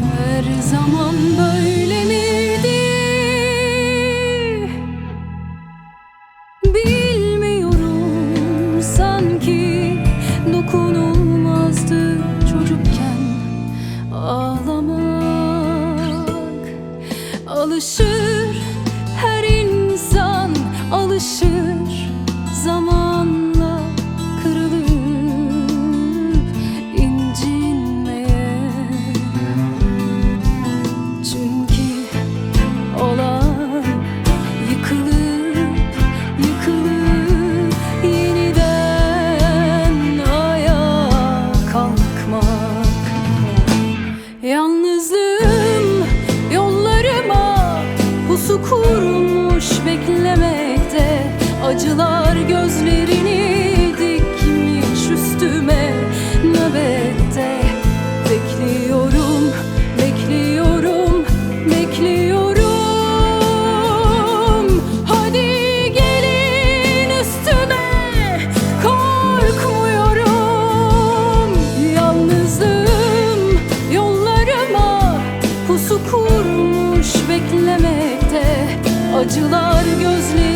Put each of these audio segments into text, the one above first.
Her zaman böyle miydi? Bilmiyorum sanki dokunulmazdı çocukken ağlamak alışır. kurmuş beklemekte. Acılar gözlerim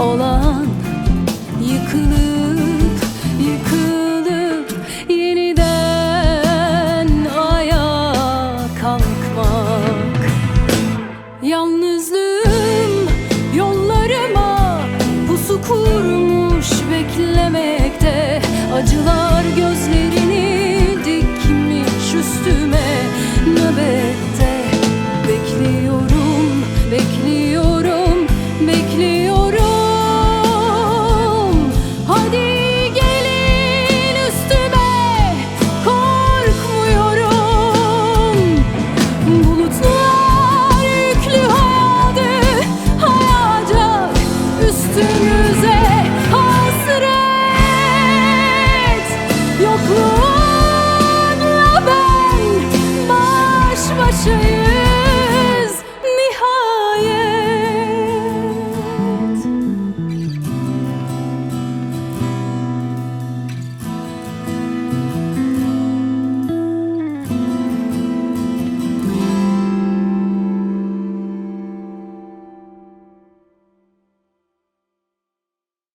olan Yıkılıp, yıkılıp yeniden ayağa kalkmak. Yalnızlığım yollarıma pusu kurmuş beklemekte. Acılar gözlerim